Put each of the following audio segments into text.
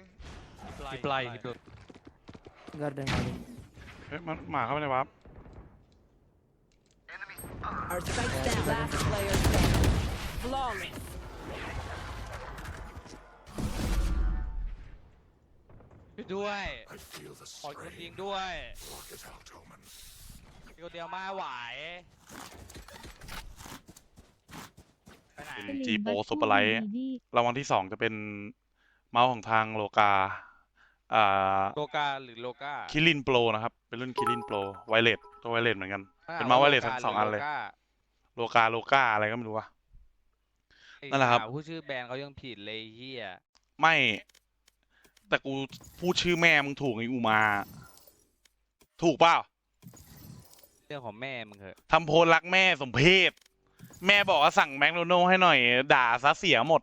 Smoking. He blind. He blind. Garden. เฮ้ยมันหมาเข้าไปในวาร์ป Our spike down. Last player standing. Flawless. Đi đuôi. Hỏi con điên đuôi. Đi con đèo ma hoài. เป็นจีโปซุปเปอร์ไลท์รางวัลที่สองจะเป็น เมาส์ของทางโลกาอ่าโลกาหรือโลกาคิรินโปรนะครับ เป็นรุ่นคิรินโปรไวเลสตัวไวเลสเหมือนกัน เป็นเมาส์ไวเลสทั้งสองอันเลย โลกาโลกาอะไรก็ไม่รู้วะนั่นแหละครับผู้ชื่อแบรนด์เขายังผิดเลยไอ้เฮียไม่ แต่กูพูดชื่อแม่มึงถูกไอ้อูมา ถูกเปล่าเรื่องของแม่มึงเหอะทำโพลรักแม่สมเพศแม่บอกว่าสั่งแมคโดนัลให้หน่อย ด่าซะเสียหมด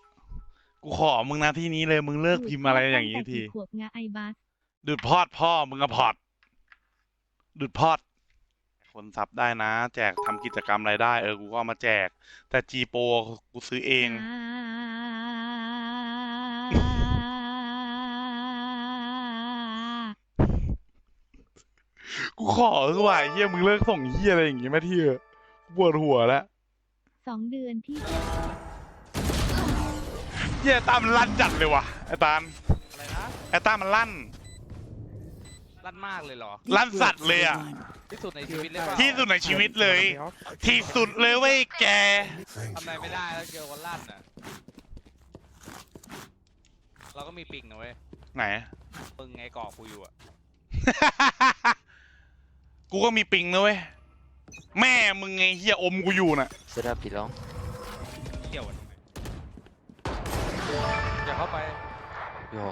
กูขอมึงนะที่นี้เลยมึงเลิกพิมพ์อะไรอย่างนี้ที ขวบงาไอบัสดูดพอดพ่อมึงอะพอด ดูดพอด คนซับได้นะ แจกทำกิจกรรมอะไรได้ เออ กูก็เอามาแจก แต่จีโปกูซื้อเอง กูขอคือว่าไอ้เฮียมึงเลิกส่งเฮียอะไรอย่างงี้มาที่เถอะกูปวดหัวแล้ว สองเดือนที่เฮียตามนลั่นจัดเลยว่ะไอ้ตาลอะไรนะไอ้ตามมันลั่น ลั่นมากเลยเหรอ ลั่นสัตว์เลยอะที่สุดในชีวิตเลยเปล่าที่สุดในชีวิตเลย ที่สุดเลยเว้ยแก Thank ทำอะไรไม่ได้แล้วเจอวันลั่นอะ เราก็มีปิงนะเว้ยไหน มึงไงเกาะกูอยู่อะ กูก็มีปิงนะเว้ย แม่มึงไงเฮียอมกูอยู่น่ะ Set up belong. เกี่ยวกันตรงไหน อย่าเข้าไป Yo.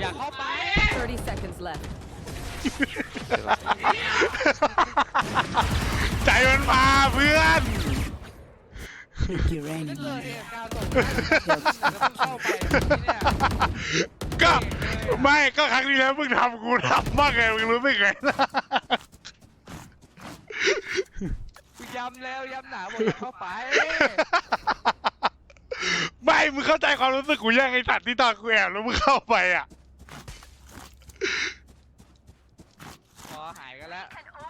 อย่าเข้าไป 30 seconds left. ใจมันมาเพื่อน Your ก็เจอ enemy. เหตุการณ์ตกแล้วมึงเข้าไปเนี่ยก็ไม่ก็ครั้งที่แล้วมึงทำกูทำบ้างไงมึงรู้ไม่ไงกูย้ำแล้วย้ำหนาบอกอย่าเข้าไปไม่มึงเข้าใจความรู้สึกกูยังไอสัตว์ที่ตอนกูแอบแล้วมึงเข้าไปอะ พอหายกันแล้ว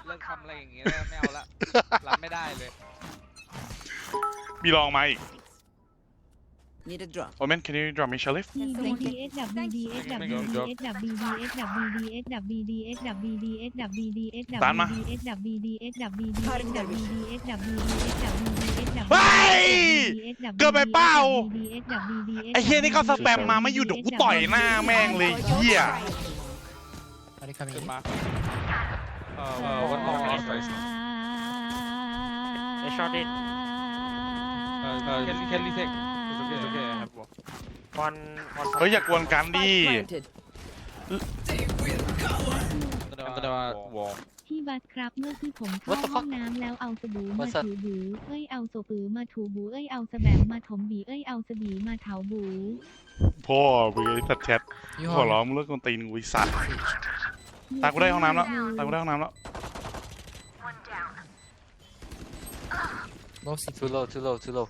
เลิกทำอะไรอย่างงี้แล้วไม่เอาละรับไม่ได้เลย มีลองมาอีก Need a drop. โอเมน can you drop me sheriff D D S W D S W D S W D S W D S W D S W D S W D S W ตามมา D S W D S W D S W D S W D S W D S W D S W เฮ้ย D S W เกินไปเปล่า D S W D S ไอ้เฮียนี่ก็สแปมมาไม่หยุดเดี๋ยวกูต่อยหน้าแม่งเลยเฮีย Are they coming ขึ้น in? มาเออเออวันมองนี่สวย They shot it. เออเออแค่แค่รีเทคโอ เคโอเคครับผม One, one. เฮ้ยอย่ากวนกันดิ Spike planted. ก็ได้ว่าวงพี่บัสครับเมื่อที่ผม What เข้า the ห้อ fuck? งน้ำแล้วเอาสบู่มา What's that? ถูบู เอ้ยเอาโซปือมาถูบู เอ้ยเอาสแบมมาถมบี เอ้ยเอาสบีมาเถาบู พ่อมึงไอ้สัตว์แชท You ขอ hold ร้อง it. มึงเลิกกวนตีนกูไอ้สัตว์ตากูได้ห้องน้ำแล้วตากูได้ห้องน้ำแล้ว No, see. Too low, too low, too low.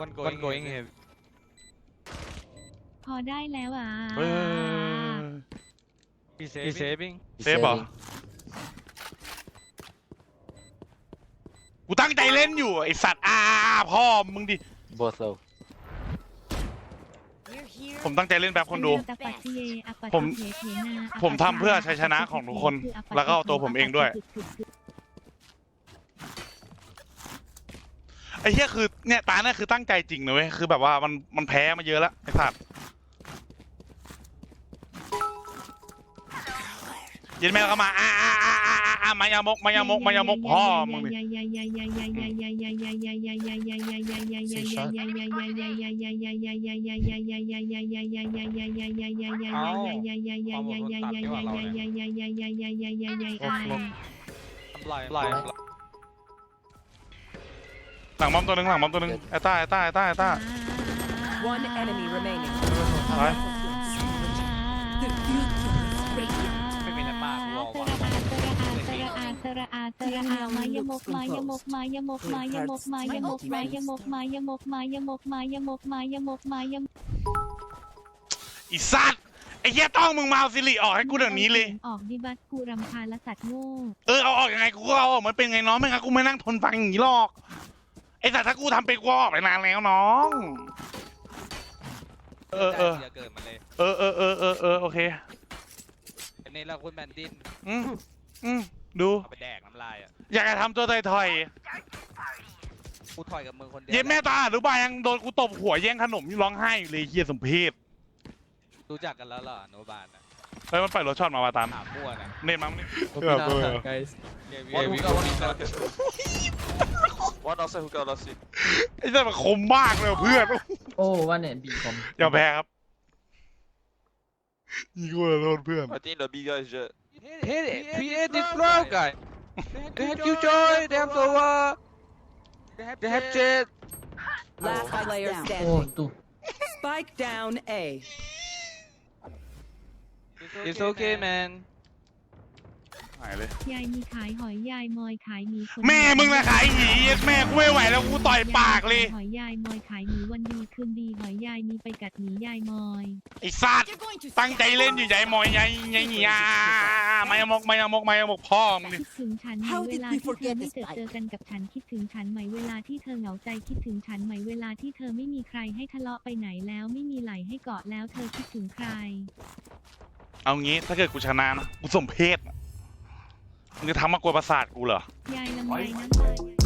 วันโกยโกยเห็นพอได้แล้วอะ เฮ้ยพี่เซฟเซฟิง He's Save ah. saving. กูตั้งใจเล่นอยู่ ไอสัตว์อาพ่อมึงดิ Both low. ผมตั้งใจเล่นแบบคนดูตะปัตเยอปัตผมเทเทนาผมทำเพื่อชัยชนะของทุกคนแล้วก็เอาตัวผมเองด้วย อ้เหี้ยคือเนี่ยตาเนี่ยคือตั้งใจจริงนะเว้ยคือแบบว่ามันมันแพ้มาเยอะแล้วไอ้สัตว์เย็นแม่เราก็มาอ่าอ่าอ่าอ่าอะมายามกมายามกมายามกพ่อมึงดิปล่อยปล่อย หลังบอมตัวหนึงหลังบอมตัวหนึงไอ้ต้าไอ้ต้าไอ้ต้าไอ้ต้า One enemy remaining. ไป The future is radiant. ไม่เป็นไรป้ากูรอว่ะอีสัตไอ้แย่ต้องมึงมาเอาสิริออกให้กูเดี๋ยวนี้เลย ออกดิบัสกูรำคาญและสัตว์โง่ เออเอาออกยังไงกูก็เอาออกมันเป็นไงน้องไม่งั้นกูไม่นั่งทนฟังอย่างนี้หรอก ไอ้สัตว์ถ้ากูทำเป็นกูเอาออกไปนานแล้วน้อง เออเอออ ย่าเกิดมาเลยเออเออเออเออเออโอเค อันนี้เราคุณแมนดินอืมอืมดู เอาไปแดกน้ำลายอะอยากจะทำตัวถอยกูถอยกับมึงคนเดีๆเย็นแม่ตาหรือบ่ายังโดนกูตบหัวแย่งขนมยังร้องไห้อยู่เลยเฮียสมเพศรู้จักกันแล้วเหรออนุบาลอะเฮ้ยมันปล่อยรถช็อตมาวาตาม ถามมั่วนะเน็ตมั้งนี่ guys. เกวี One วิ hookah, one hookah. One outside hookah, last hit. ไอ้สัตว์มันคมมากเลยว่ะเพื่อน Oh, one and B com. อย่าแพ้ครับยิงกูเลยโทษเพื่อน I think the B guy is jet. hit it create this flow guy they have you joy they have Sova they have Jet Last player Oh, standing. two. Spike down A. it's okay man ห ายเลย ยายมีขายหอยยายมอยขายหมีคนแม่มึงนะขายหยีแม่กูไม่ไหวแล้วกูต่อยปากเลยหอยยายมอยขายหมีวันดีคืนดีหอยยายมีไปกัดหมียายมอยไอ้สัตว์ตั้งใจเล่นอยู่ใหญ่หมอยใหญ่ใหญ่หยาไม่ยมกไม่ยมกไม่ยมกพ่อมึงดิคิดถึงฉันไหม How เว did ลา we ที่เธอ forget ไม่ this เจอ fight? เจอกันกับฉันคิดถึงฉันไหมเวลาที่เธอเหงาใจคิดถึงฉันไหมเวลาที่เธอไม่มีใครให้ทะเลาะไปไหนแล้วไม่มีไหลให้เกาะแล้วเธอคิดถึงใคร เอางี้ถ้าเกิดกูชนะนะกูสมเพศน่ะ มึงจะทำมากวนประสาทกูเหรอ ยายลำไยน้ำลา